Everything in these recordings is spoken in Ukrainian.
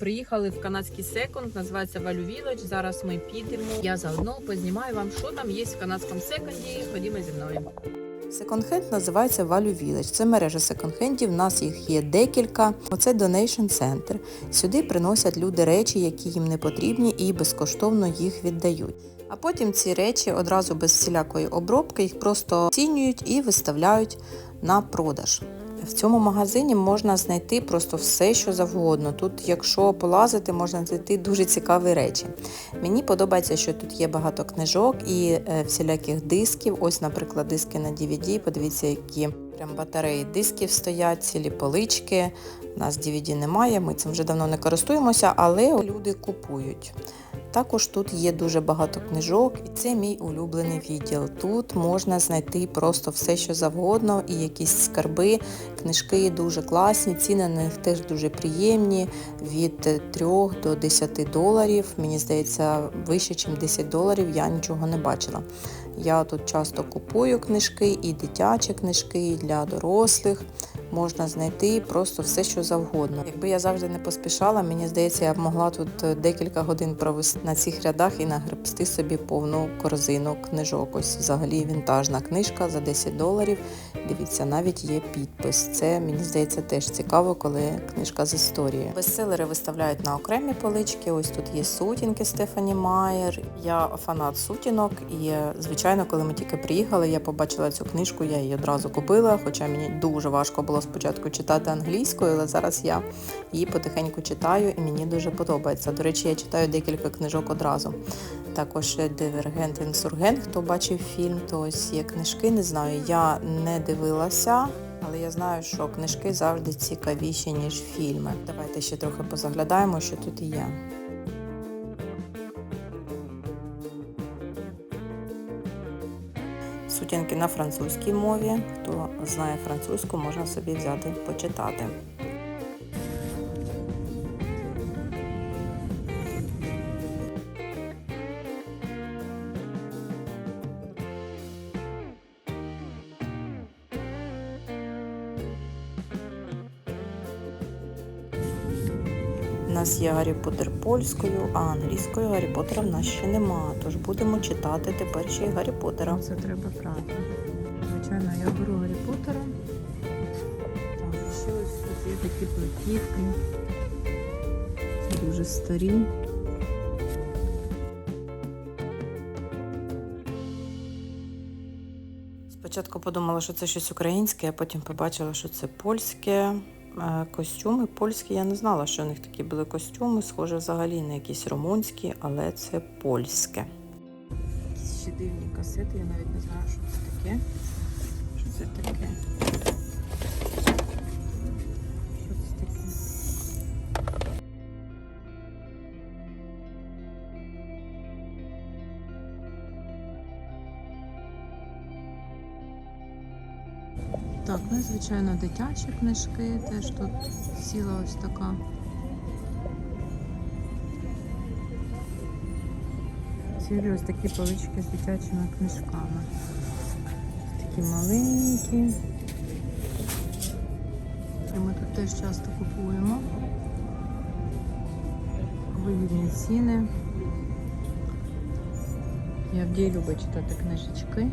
Приїхали в канадський секонд, називається Value Village. Зараз ми підемо. Я заодно познімаю вам, що там є в канадському секонді. Ходімо зі мною. Секонд-хенд називається Value Village. Це мережа секонд-хендів, нас їх є декілька. Оце Donation Center. Сюди приносять люди речі, які їм не потрібні, і безкоштовно їх віддають. А потім ці речі одразу без всілякої обробки їх просто оцінюють і виставляють на продаж. В цьому магазині можна знайти просто все, що завгодно. Тут, якщо полазити, можна знайти дуже цікаві речі. Мені подобається, що тут є багато книжок і е, всіляких дисків. Ось, наприклад, диски на DVD. Подивіться, які прям батареї дисків стоять, цілі полички. У нас DVD немає, ми цим вже давно не користуємося, але люди купують. Також тут є дуже багато книжок, і це мій улюблений відділ. Тут можна знайти просто все, що завгодно, і якісь скарби. Книжки дуже класні, ціни на них теж дуже приємні. Від 3 до 10 доларів. Мені здається, вище, ніж 10 доларів я нічого не бачила. Я тут часто купую книжки, і дитячі книжки, і для дорослих. Можна знайти просто все, що завгодно. Якби я завжди не поспішала, мені здається, я б могла тут декілька годин провести на цих рядах і нагребсти собі повну корзину книжок. Ось взагалі вінтажна книжка за 10 доларів. Дивіться, навіть є підпис. Це мені здається теж цікаво, коли книжка з історії. Бестселери виставляють на окремі полички. Ось тут є сутінки Стефані Майер. Я фанат сутінок, і звичайно, коли ми тільки приїхали, я побачила цю книжку, я її одразу купила. Хоча мені дуже важко було спочатку читати англійською, але зараз я її потихеньку читаю і мені дуже подобається. До речі, я читаю декілька книжок одразу. Також Дивергент інсургент, хто бачив фільм, то ось є книжки, не знаю. Я не дивилася, але я знаю, що книжки завжди цікавіші, ніж фільми. Давайте ще трохи позаглядаємо, що тут є. Сутінки на французькій мові. Хто знає французьку, можна собі взяти почитати. Нас є Гаррі Поттер польською, а англійською Гаррі Поттера в нас ще нема. Тож будемо читати тепер ще й Гаррі Поттера. Це треба брати. Звичайно, я беру Гаррі Поттера. Так, ще ось тут є такі платівки. Дуже старі. Спочатку подумала, що це щось українське, а потім побачила, що це польське. Е, Костюми польські, я не знала, що у них такі були костюми, схоже взагалі на якісь румунські, але це польське. Якісь ще дивні касети, я навіть не знаю, що це таке. Що це таке? Звичайно дитячі книжки, теж тут ціла ось така. Цілі ось такі полички з дитячими книжками. Такі маленькі. І ми тут теж часто купуємо. Вигідні ціни. Явдій любить читати книжечки.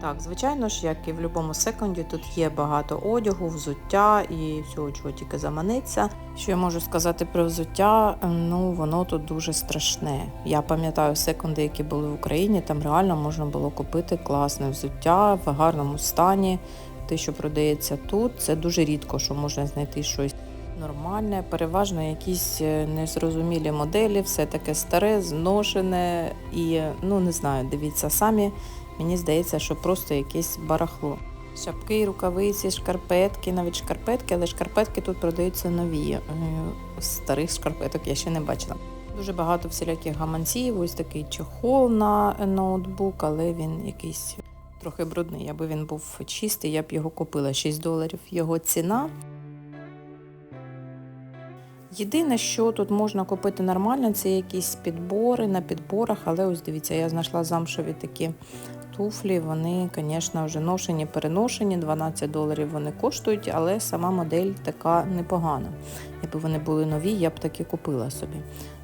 Так, звичайно ж, як і в будь-якому секунді, тут є багато одягу, взуття і всього, чого тільки заманеться. Що я можу сказати про взуття? Ну, воно тут дуже страшне. Я пам'ятаю секунди, які були в Україні, там реально можна було купити класне взуття в гарному стані. Те, що продається тут, це дуже рідко, що можна знайти щось нормальне, переважно якісь е, незрозумілі моделі, все таке старе, зношене і ну не знаю, дивіться самі. Мені здається, що просто якесь барахло. Шапки, рукавиці, шкарпетки, навіть шкарпетки, але шкарпетки тут продаються нові. Е, Старих шкарпеток я ще не бачила. Дуже багато всіляких гаманців, ось такий чехол на ноутбук, але він якийсь трохи брудний. Аби він був чистий, я б його купила 6 доларів. Його ціна. Єдине, що тут можна купити нормально, це якісь підбори на підборах, але ось дивіться, я знайшла замшові такі туфлі, вони, звісно, вже ношені, переношені, 12 доларів вони коштують, але сама модель така непогана. Якби вони були нові, я б таки купила собі.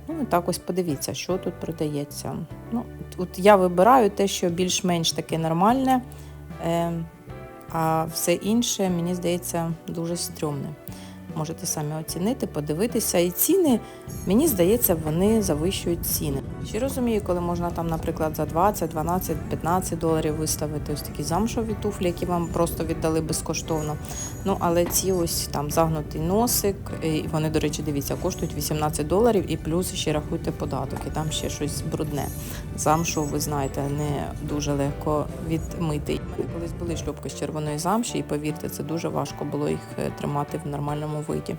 Ну так ось подивіться, що тут продається. Ну, от я вибираю те, що більш-менш таке нормальне, е, а все інше, мені здається, дуже стрьомне. Можете самі оцінити, подивитися. І ціни, мені здається, вони завищують ціни. Ще розумію, коли можна там, наприклад, за 20, 12, 15 доларів виставити ось такі замшові туфлі, які вам просто віддали безкоштовно. Ну, але ці ось там загнутий носик, і вони, до речі, дивіться, коштують 18 доларів і плюс ще рахуйте податок, і там ще щось брудне. Замшу, ви знаєте, не дуже легко відмити. Колись були шльопки з червоної замші, і повірте, це дуже важко було їх е, тримати в нормальному виді.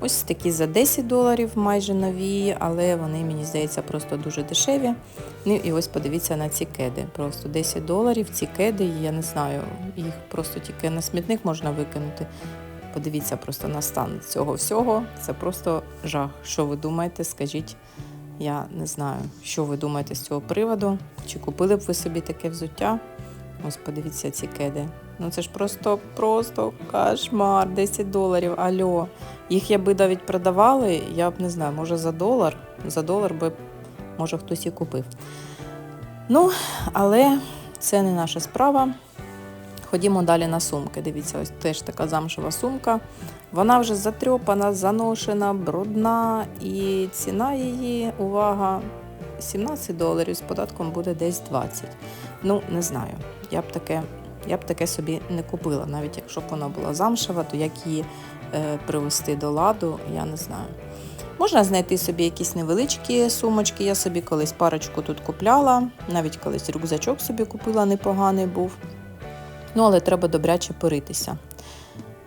Ось такі за 10 доларів майже нові, але вони, мені здається, просто дуже дешеві. Ну і ось подивіться на ці кеди. Просто 10 доларів. Ці кеди, я не знаю, їх просто тільки на смітник можна викинути. Подивіться просто на стан цього всього. Це просто жах. Що ви думаєте? Скажіть. Я не знаю, що ви думаєте з цього приводу. Чи купили б ви собі таке взуття? Ось подивіться ці кеди. Ну це ж просто, просто кошмар, 10 доларів. Альо. Їх я би навіть продавали, я б не знаю, може за долар. За долар би, може, хтось і купив. Ну, але це не наша справа. Ходімо далі на сумки. Дивіться, ось теж така замшева сумка. Вона вже затрьопана, заношена, брудна, і ціна її, увага, 17 доларів з податком буде десь 20. Ну, не знаю. Я б таке, я б таке собі не купила. Навіть якщо б вона була замшева, то як її е, привести до ладу, я не знаю. Можна знайти собі якісь невеличкі сумочки. Я собі колись парочку тут купляла, навіть колись рюкзачок собі купила, непоганий був. Ну, але треба добряче поритися.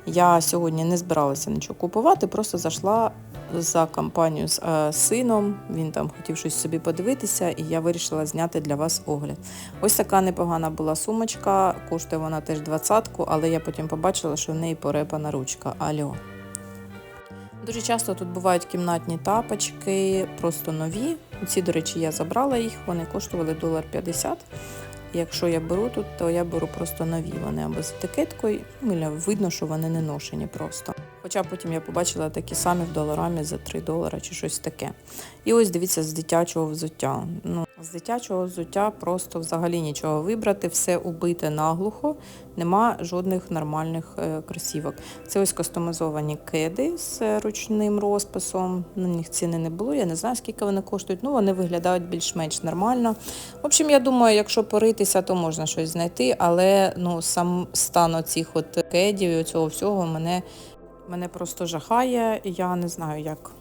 Я сьогодні не збиралася нічого купувати, просто зайшла за компанію з е, сином. Він там хотів щось собі подивитися, і я вирішила зняти для вас огляд. Ось така непогана була сумочка, коштує вона теж двадцятку, але я потім побачила, що в неї порепана ручка. Альо. Дуже часто тут бувають кімнатні тапочки, просто нові. Ці, до речі, я забрала їх, вони коштували долар 50. Якщо я беру тут, то я беру просто нові. Вони або з етикеткою, ну, видно, що вони не ношені просто. Хоча потім я побачила такі самі в доларамі за 3 долари чи щось таке. І ось дивіться з дитячого взуття. Ну, з дитячого взуття просто взагалі нічого вибрати, все убите наглухо, нема жодних нормальних е, кросівок. Це ось кастомізовані кеди з ручним розписом. На них ціни не було. Я не знаю, скільки вони коштують. Ну, вони виглядають більш-менш нормально. В общем, я думаю, якщо поритися, то можна щось знайти, але ну, сам стан оцих от кедів і цього всього мене, мене просто жахає. Я не знаю, як.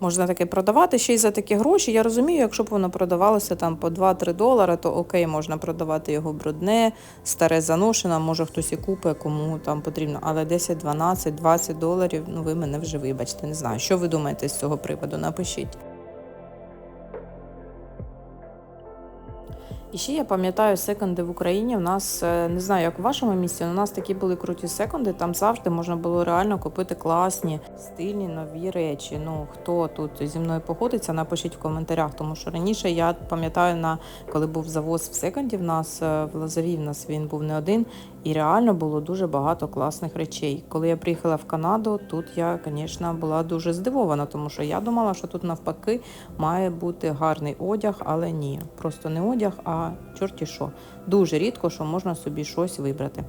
Можна таке продавати ще й за такі гроші. Я розумію, якщо б воно продавалося там по 2-3 долари, то окей, можна продавати його брудне, старе заношене, може хтось і купить, кому там потрібно. Але 10, 12, 20 доларів, ну ви мене вже вибачте, не знаю. Що ви думаєте з цього приводу? Напишіть. І ще я пам'ятаю секонди в Україні. У нас е, не знаю, як в вашому місті, але у нас такі були круті секонди. Там завжди можна було реально купити класні, стильні нові речі. Ну хто тут зі мною походиться, напишіть в коментарях, тому що раніше я пам'ятаю на коли був завоз в секонді. В нас е, в Лазарі, в нас він був не один, і реально було дуже багато класних речей. Коли я приїхала в Канаду, тут я, звісно, була дуже здивована, тому що я думала, що тут навпаки має бути гарний одяг, але ні, просто не одяг, а чорті що. Дуже рідко, що можна собі щось вибрати.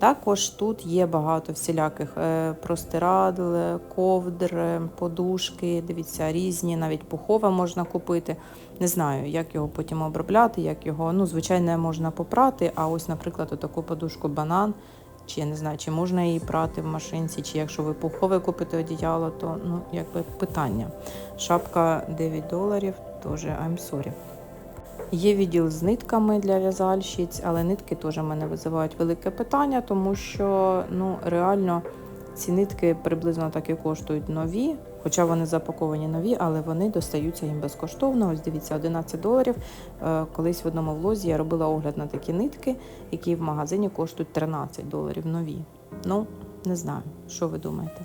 Також тут є багато всіляких е, простирадл, ковдр, подушки, дивіться, різні, навіть пухове можна купити. Не знаю, як його потім обробляти, як його, ну, звичайно, можна попрати. А ось, наприклад, таку подушку банан, чи я не знаю, чи можна її прати в машинці, чи якщо ви пухове купите одіяло, то ну, якби питання. Шапка 9 доларів, теж I'm sorry. Є відділ з нитками для в'язальщиць, але нитки теж в мене визивають велике питання, тому що ну, реально ці нитки приблизно так і коштують нові, хоча вони запаковані нові, але вони достаються їм безкоштовно. Ось дивіться, 11 доларів. Е, Колись в одному влозі я робила огляд на такі нитки, які в магазині коштують 13 доларів нові. Ну, не знаю, що ви думаєте.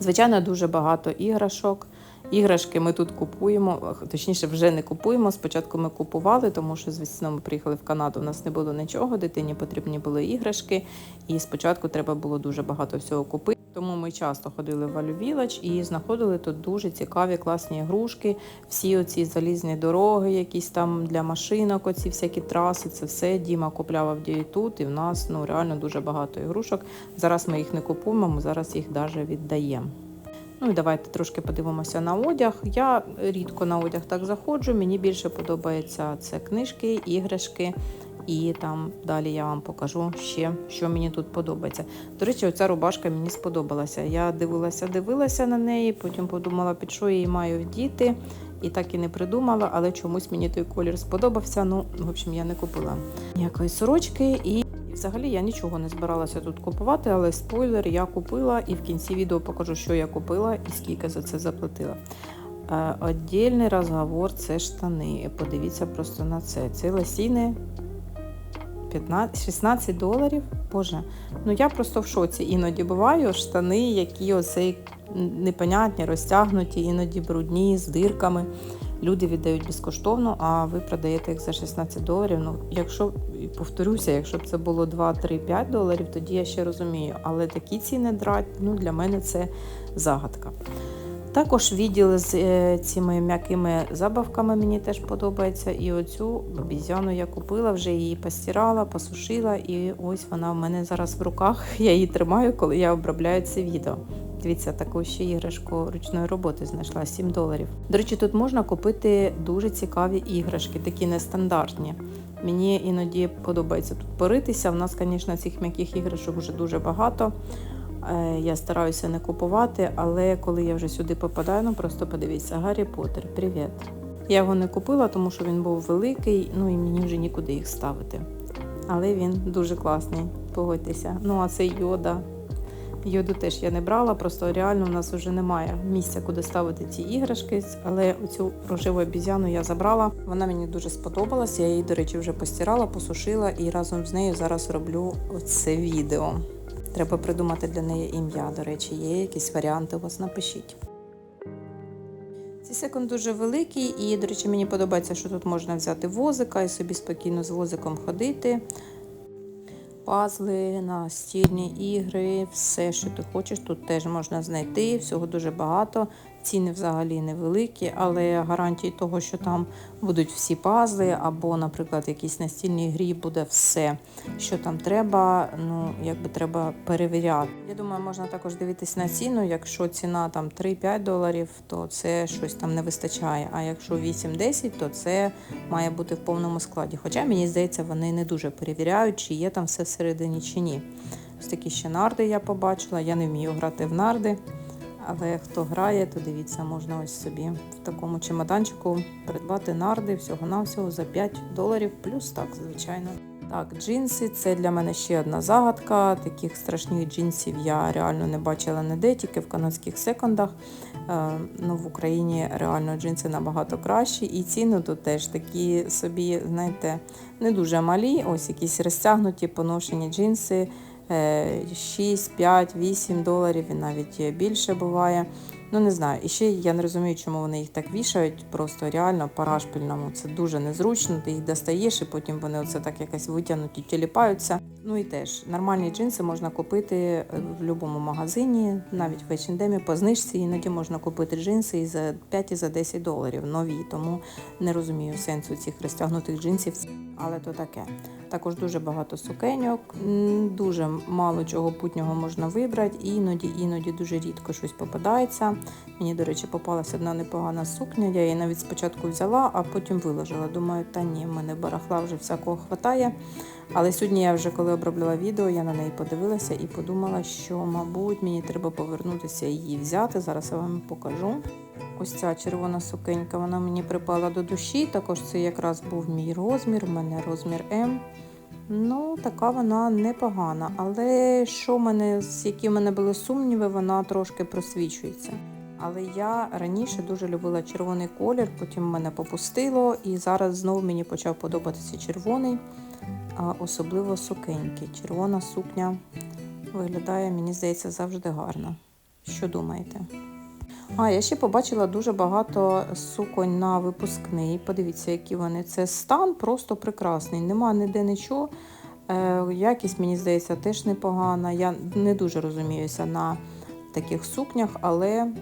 Звичайно, дуже багато іграшок. Іграшки ми тут купуємо, точніше, вже не купуємо. Спочатку ми купували, тому що, звісно, ми приїхали в Канаду. У нас не було нічого, дитині потрібні були іграшки, і спочатку треба було дуже багато всього купити. Тому ми часто ходили в Village і знаходили тут дуже цікаві, класні ігрушки. Всі оці залізні дороги, якісь там для машинок, оці всякі траси. Це все Діма купляв Авдії тут. І в нас ну реально дуже багато ігрушок. Зараз ми їх не купуємо, ми зараз їх навіть віддаємо. Ну і давайте трошки подивимося на одяг. Я рідко на одяг так заходжу. Мені більше подобається це книжки, іграшки. І там далі я вам покажу ще, що мені тут подобається. До речі, оця рубашка мені сподобалася. Я дивилася, дивилася на неї, потім подумала, під що я її маю вдіти. І так і не придумала, але чомусь мені той колір сподобався. Ну, в общем, я не купила ніякої сорочки. І взагалі я нічого не збиралася тут купувати, але спойлер я купила і в кінці відео покажу, що я купила і скільки за це заплатила. Е, Отдільний розговор це штани. Подивіться просто на це. Це лосіни 15, 16 доларів. Боже, ну я просто в шоці. Іноді буваю штани, які оцей непонятні, розтягнуті, іноді брудні, з дирками. Люди віддають безкоштовно, а ви продаєте їх за 16 доларів. Ну, якщо повторюся, якщо б це було 2, 3, 5 доларів, тоді я ще розумію. Але такі ціни драть, ну для мене це загадка. Також відділ з е, цими м'якими забавками мені теж подобається. І оцю обізяну я купила, вже її постирала, посушила, і ось вона в мене зараз в руках. Я її тримаю, коли я обробляю це відео. Дивіться, таку ще іграшку ручної роботи знайшла 7 доларів. До речі, тут можна купити дуже цікаві іграшки, такі нестандартні. Мені іноді подобається тут поритися. У нас, звісно, цих м'яких іграшок вже дуже багато. Е, Я стараюся не купувати, але коли я вже сюди попадаю, ну просто подивіться, Гаррі Поттер, привіт. Я його не купила, тому що він був великий, ну і мені вже нікуди їх ставити. Але він дуже класний, погодьтеся. Ну, а це йода. Йоду теж я не брала, просто реально у нас вже немає місця, куди ставити ці іграшки. Але оцю рожеву обізяну я забрала. Вона мені дуже сподобалася. Я її, до речі, вже постирала, посушила і разом з нею зараз роблю оце відео. Треба придумати для неї ім'я. До речі, є якісь варіанти у вас напишіть. Цей секунд дуже великий, і, до речі, мені подобається, що тут можна взяти возика і собі спокійно з возиком ходити. Пазли, настільні ігри, все, що ти хочеш, тут теж можна знайти. Всього дуже багато. Ціни взагалі невеликі, але гарантії того, що там будуть всі пазли, або, наприклад, якісь настільні грі буде все, що там треба. Ну, якби треба перевіряти. Я думаю, можна також дивитись на ціну. Якщо ціна там 3-5 доларів, то це щось там не вистачає. А якщо 8-10, то це має бути в повному складі. Хоча мені здається, вони не дуже перевіряють, чи є там все всередині чи ні. Ось такі ще нарди я побачила. Я не вмію грати в нарди. Але хто грає, то дивіться, можна ось собі в такому чемоданчику придбати нарди всього-навсього за 5 доларів, плюс так, звичайно. Так, джинси це для мене ще одна загадка. Таких страшних джинсів я реально не бачила ніде, тільки в канадських секондах. Е, ну, в Україні реально джинси набагато кращі. І ціни тут теж такі собі, знаєте, не дуже малі. Ось якісь розтягнуті поношені джинси. 6, 5, 8 доларів і навіть більше буває. Ну не знаю. І ще я не розумію, чому вони їх так вішають. Просто реально по рашпільному. Це дуже незручно. Ти їх достаєш, і потім вони оце так якось витягнуті, тіліпаються. Ну і теж нормальні джинси можна купити в будь-якому магазині, навіть в H&M по знижці. Іноді можна купити джинси і за 5 і за 10 доларів нові. Тому не розумію сенсу цих розтягнутих джинсів. Але то таке. Також дуже багато сукеньок, дуже мало чого путнього можна вибрати. Іноді, іноді дуже рідко щось попадається. Мені, до речі, попалася одна непогана сукня. Я її навіть спочатку взяла, а потім виложила. Думаю, та ні, в мене барахла вже всякого хватає. Але сьогодні я вже коли обробляла відео, я на неї подивилася і подумала, що, мабуть, мені треба повернутися і її взяти. Зараз я вам покажу. Ось ця червона сукенька, вона мені припала до душі. Також це якраз був мій розмір, у мене розмір М. Ну, така вона непогана. Але що в мене, з які в мене були сумніви, вона трошки просвічується. Але я раніше дуже любила червоний колір, потім мене попустило, і зараз знову мені почав подобатися червоний, а особливо сукенький. Червона сукня виглядає, мені здається, завжди гарно. Що думаєте? А, я ще побачила дуже багато суконь на випускний. Подивіться, які вони. Це стан просто прекрасний. Нема ніде нічого. Е, якість, мені здається, теж непогана. Я не дуже розуміюся на таких сукнях, але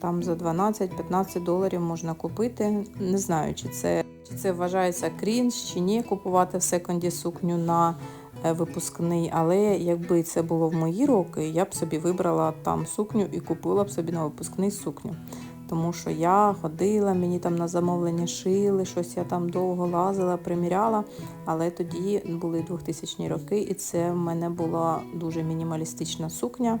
там за 12-15 доларів можна купити. Не знаю, чи це, чи це вважається крінж, чи ні, купувати в секонді сукню на випускний. Але якби це було в мої роки, я б собі вибрала там сукню і купила б собі на випускний сукню. Тому що я ходила, мені там на замовлення шили, щось я там довго лазила, приміряла. Але тоді були 2000 роки, і це в мене була дуже мінімалістична сукня.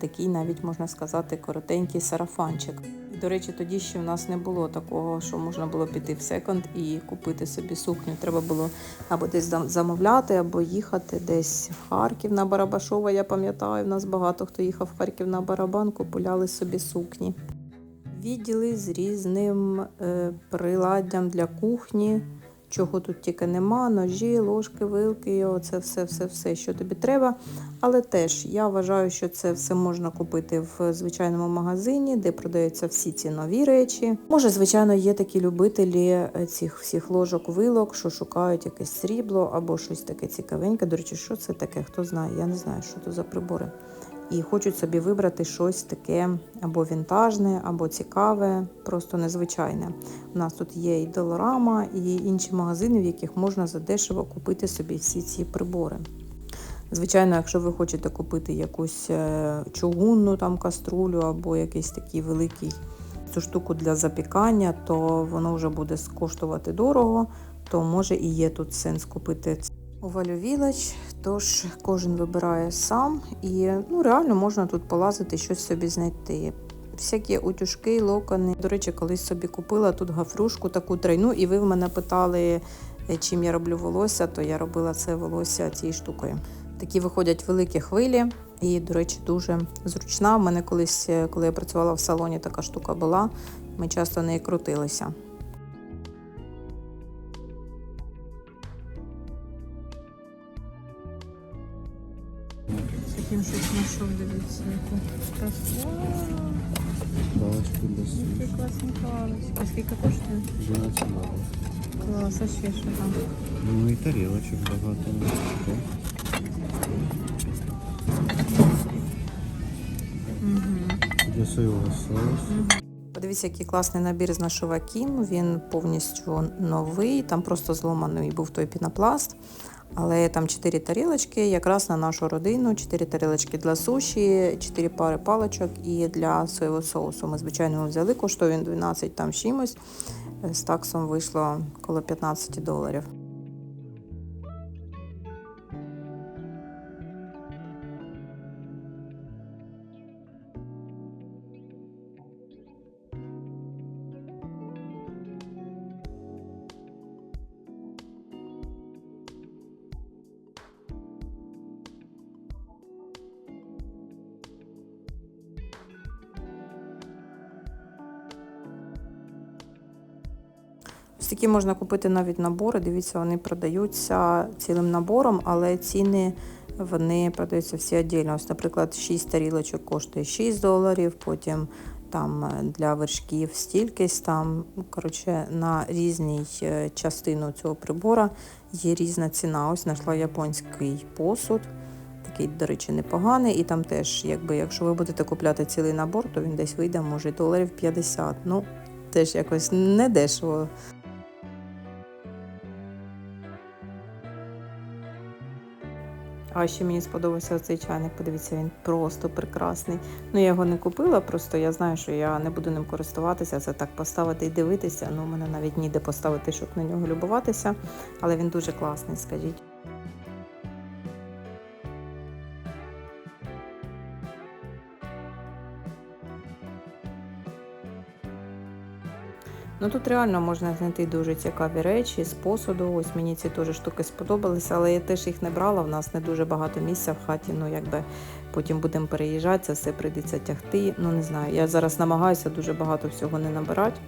Такий навіть можна сказати коротенький сарафанчик. До речі, тоді ще в нас не було такого, що можна було піти в секонд і купити собі сукню. Треба було або десь замовляти, або їхати десь в Харків на Барабашова. Я пам'ятаю, в нас багато хто їхав в Харків на барабан, купуляли собі сукні. Відділи з різним е, приладдям для кухні. Чого тут тільки нема, ножі, ложки, вилки, оце все, все, все, що тобі треба. Але теж я вважаю, що це все можна купити в звичайному магазині, де продаються всі ці нові речі. Може, звичайно, є такі любителі е, цих всіх ложок, вилок, що шукають якесь срібло або щось таке цікавеньке. До речі, що це таке? Хто знає? Я не знаю, що це за прибори. І хочуть собі вибрати щось таке або вінтажне, або цікаве, просто незвичайне. У нас тут є і Долорама, і інші магазини, в яких можна задешево купити собі всі ці прибори. Звичайно, якщо ви хочете купити якусь е, чугунну там каструлю або якийсь такий великий цю штуку для запікання, то воно вже буде коштувати дорого, то може і є тут сенс купити Village, тож кожен вибирає сам і ну, реально можна тут полазити, щось собі знайти. Всякі утюжки, локони. До речі, колись собі купила тут гафрушку таку тройну, і ви в мене питали, е, чим я роблю волосся, то я робила це волосся цією штукою. Такі виходять великі хвилі, і, до речі, дуже зручна. У мене колись, е, коли я працювала в салоні, така штука була. Ми часто нею крутилися. Таким щось знайшов, дивіться, яку красу. Палочки для Які класні. А скільки коштує? 12 доларів. Клас, а ще що там? Ну і тарілочок багато. Угу. Для соєвого соусу. Подивіться, який класний набір з нашого Кім. Він повністю новий. Там просто зломаний був той пінопласт. Але там 4 тарілочки, якраз на нашу родину, 4 тарілочки для суші, 4 пари паличок і для соєвого соусу. Ми, звичайно, взяли, коштує він 12 там чимось. З таксом вийшло коло 15 доларів. Такі можна купити навіть набори. Дивіться, вони продаються цілим набором, але ціни вони продаються всі віддільно. Ось, наприклад, 6 тарілочок коштує 6 доларів, потім там е, для вершків стількись там. Коротше, на різній е, частину цього прибора є різна ціна. Ось знайшла японський посуд. Такий, до речі, непоганий. І там теж, якби, якщо ви будете купляти цілий набор, то він десь вийде, може, доларів 50. Ну, теж якось не дешево. А ще мені сподобався цей чайник. Подивіться, він просто прекрасний. Ну я його не купила, просто я знаю, що я не буду ним користуватися. Це так поставити і дивитися. Ну, у мене навіть ніде поставити, щоб на нього любуватися. Але він дуже класний, скажіть. Ну тут реально можна знайти дуже цікаві речі з посуду. Ось мені ці теж штуки сподобалися, але я теж їх не брала. В нас не дуже багато місця в хаті. Ну якби потім будемо переїжджати, це все прийдеться тягти. Ну не знаю. Я зараз намагаюся дуже багато всього не набирати.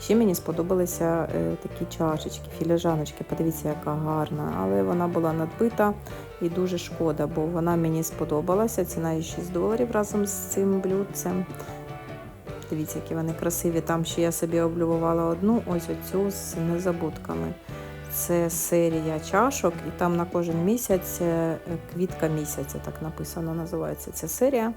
Ще мені сподобалися е, такі чашечки, філіжаночки. Подивіться, яка гарна. Але вона була надбита і дуже шкода, бо вона мені сподобалася. Ціна її 6 доларів разом з цим блюдцем. Дивіться, які вони красиві. Там ще я собі облюбувала одну, ось оцю з незабудками. Це серія чашок, і там на кожен місяць е, квітка місяця, так написано, називається ця серія.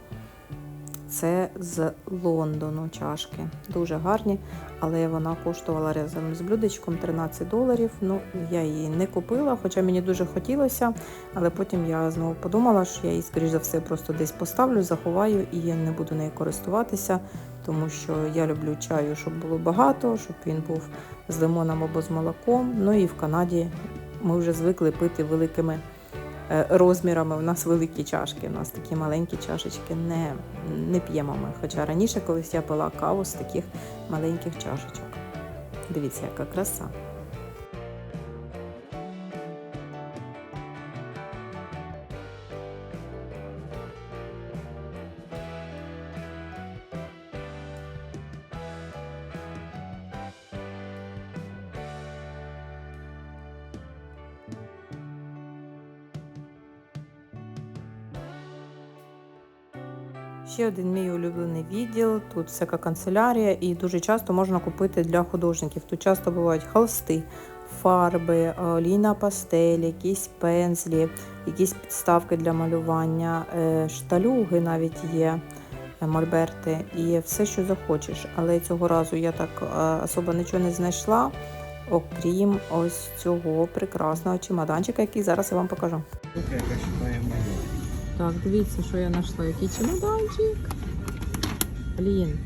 Це з Лондону чашки. Дуже гарні, але вона коштувала разом з блюдечком 13 доларів. Ну, я її не купила, хоча мені дуже хотілося. Але потім я знову подумала, що я її, скоріш за все, просто десь поставлю, заховаю і не буду нею користуватися, тому що я люблю чаю, щоб було багато, щоб він був з лимоном або з молоком. Ну і в Канаді ми вже звикли пити великими е, розмірами. У нас великі чашки, у нас такі маленькі чашечки не, не п'ємо ми. Хоча раніше колись я пила каву з таких маленьких чашечок. Дивіться, яка краса. Ще один мій улюблений відділ. Тут всяка канцелярія, і дуже часто можна купити для художників. Тут часто бувають холсти, фарби, олійна пастель, якісь пензлі, якісь підставки для малювання, е, шталюги навіть є. е, Мольберти і все, що захочеш. Але цього разу я так е, особо нічого не знайшла, окрім ось цього прекрасного чемоданчика, який зараз я вам покажу. Моя. Так, дивіться, що я знайшла. Який чемоданчик. Блін.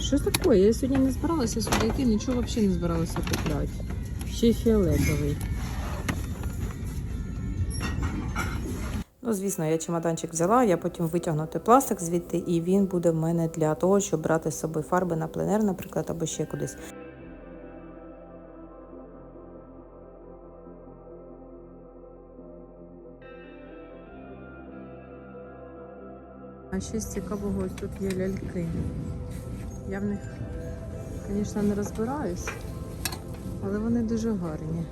Що таке? Я сьогодні не збиралася сюди йти, нічого взагалі не збиралася купляти. Ще фіолетовий. Ну, звісно, я чемоданчик взяла, я потім витягну той пластик звідти, і він буде в мене для того, щоб брати з собою фарби на пленер, наприклад, або ще кудись. А ще з цікавого ось тут є ляльки. Я в них, звісно, не розбираюсь, але вони дуже гарні.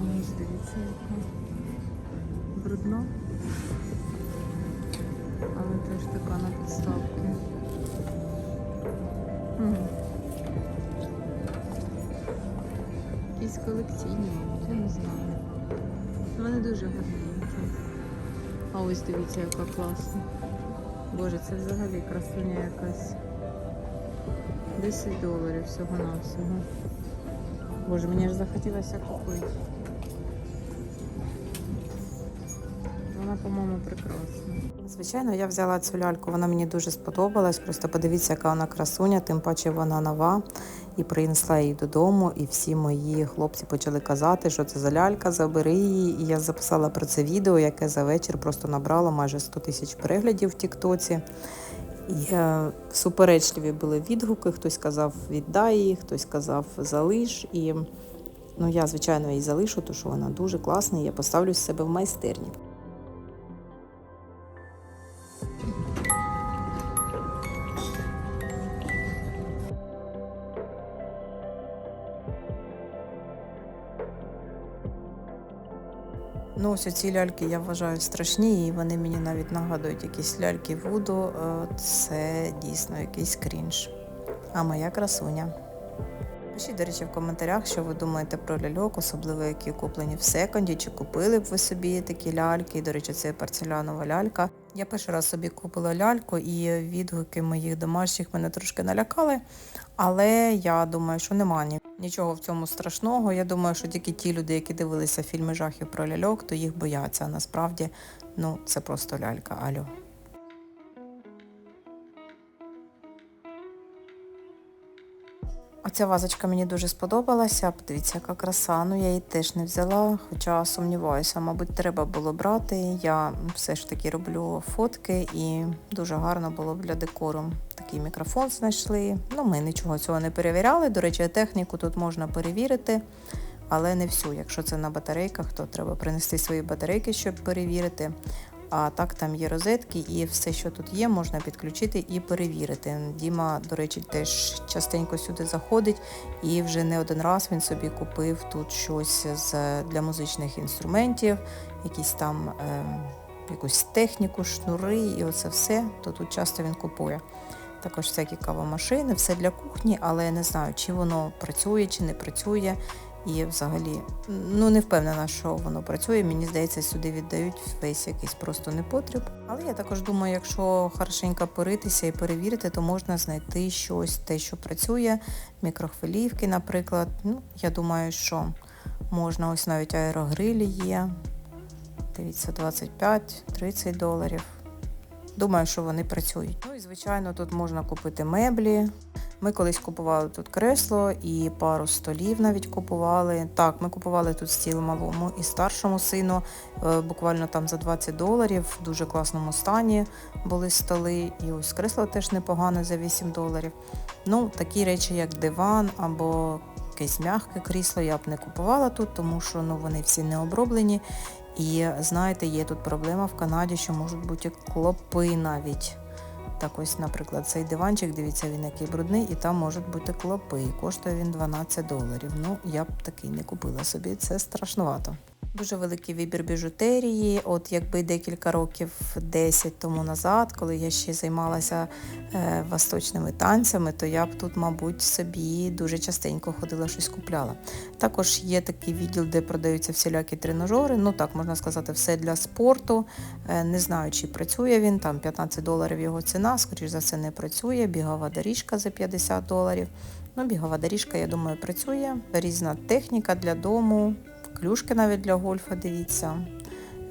Ось дивіться, яка брудна. Але теж така на підставці. Якісь колекційні, я не знаю. Вони дуже гарненькі. А ось дивіться, яка класна. Боже, це взагалі красуня якась. 10 доларів всього-навсього. Боже, мені ж захотілося купити. Вона, по-моєму, прекрасна. Звичайно, я взяла цю ляльку, вона мені дуже сподобалась. Просто подивіться, яка вона красуня, тим паче вона нова. І принесла її додому, і всі мої хлопці почали казати, що це за лялька, забери її. І я записала про це відео, яке за вечір просто набрало майже 100 тисяч переглядів в Тіктоці. І е, суперечливі були відгуки. Хтось казав віддай її, хтось казав залиш. І ну, я, звичайно, її залишу, тому що вона дуже класна, і я поставлю себе в майстерні. Ну, ось ці ляльки я вважаю страшні, і вони мені навіть нагадують якісь ляльки Вуду. Е, Це дійсно якийсь крінж. А моя красуня. Пишіть, до речі, в коментарях, що ви думаєте про ляльок, особливо які куплені в секонді, чи купили б ви собі такі ляльки. До речі, це порцелянова лялька. Я перший раз собі купила ляльку, і відгуки моїх домашніх мене трошки налякали. Але я думаю, що нема ні- нічого в цьому страшного. Я думаю, що тільки ті люди, які дивилися фільми жахів про ляльок, то їх бояться. А насправді, ну, це просто лялька. Алло. Оця вазочка мені дуже сподобалася. Подивіться, яка краса. Ну я її теж не взяла, хоча сумніваюся, мабуть, треба було брати. Я все ж таки роблю фотки і дуже гарно було б для декору. Такий мікрофон знайшли. Ну, ми нічого цього не перевіряли. До речі, техніку тут можна перевірити, але не всю. Якщо це на батарейках, то треба принести свої батарейки, щоб перевірити. А так там є розетки і все, що тут є, можна підключити і перевірити. Діма, до речі, теж частенько сюди заходить, і вже не один раз він собі купив тут щось з, для музичних інструментів, якісь там е, якусь техніку, шнури і оце все, то тут часто він купує. Також всякі кавомашини, все для кухні, але я не знаю, чи воно працює, чи не працює. І взагалі, ну не впевнена, що воно працює. Мені здається, сюди віддають весь якийсь просто непотріб. Але я також думаю, якщо хорошенько поритися і перевірити, то можна знайти щось, те, що працює, мікрохвилівки, наприклад. Ну, я думаю, що можна ось навіть аерогрилі є. Дивіться, 25-30 доларів. Думаю, що вони працюють. Ну і звичайно, тут можна купити меблі. Ми колись купували тут кресло і пару столів навіть купували. Так, ми купували тут стіл малому і старшому сину, е, буквально там за 20 доларів, в дуже класному стані були столи. І ось кресло теж непогане за 8 доларів. Ну, такі речі, як диван або якесь м'яке крісло, я б не купувала тут, тому що ну, вони всі не оброблені. І знаєте, є тут проблема в Канаді, що можуть бути клопи навіть. Так ось, наприклад, цей диванчик, дивіться, він який брудний, і там можуть бути клопи. Коштує він 12 доларів. Ну, я б такий не купила собі, це страшнувато. Дуже великий вибір біжутерії. От якби декілька років 10 тому назад, коли я ще займалася е, восточними танцями, то я б тут, мабуть, собі дуже частенько ходила щось купляла. Також є такий відділ, де продаються всілякі тренажери. Ну так можна сказати, все для спорту. Е, Не знаю, чи працює він, там 15 доларів його ціна, скоріш за все, не працює. Бігова доріжка за 50 доларів. Ну, бігова доріжка, я думаю, працює. Різна техніка для дому, клюшки навіть для гольфа, дивіться.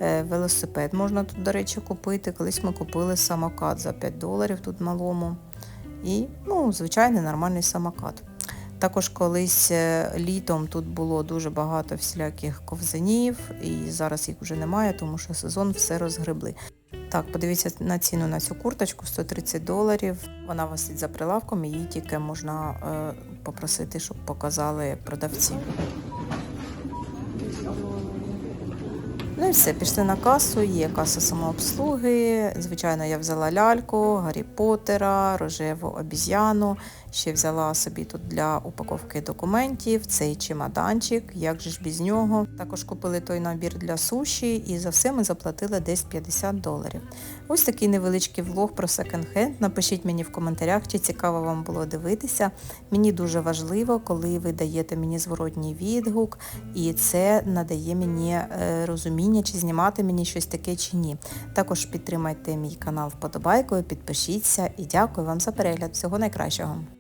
Е, Велосипед можна тут, до речі, купити. Колись ми купили самокат за 5 доларів тут малому. І, ну, звичайний нормальний самокат. Також колись е, літом тут було дуже багато всіляких ковзанів, і зараз їх вже немає, тому що сезон все розгребли. Так, подивіться на ціну на цю курточку 130 доларів. Вона висить за прилавком, її тільки можна е, попросити, щоб показали продавці. Ну і все, пішли на касу, є каса самообслуги. Звичайно, я взяла ляльку, Гаррі Поттера, рожеву обіз'яну. Ще взяла собі тут для упаковки документів, цей чемоданчик, як же ж без нього. Також купили той набір для суші і за все ми заплатили десь 50 доларів. Ось такий невеличкий влог про секонд-хенд. Напишіть мені в коментарях, чи цікаво вам було дивитися. Мені дуже важливо, коли ви даєте мені зворотній відгук, і це надає мені е, розуміння, чи знімати мені щось таке чи ні. Також підтримайте мій канал вподобайкою, підпишіться і дякую вам за перегляд. Всього найкращого.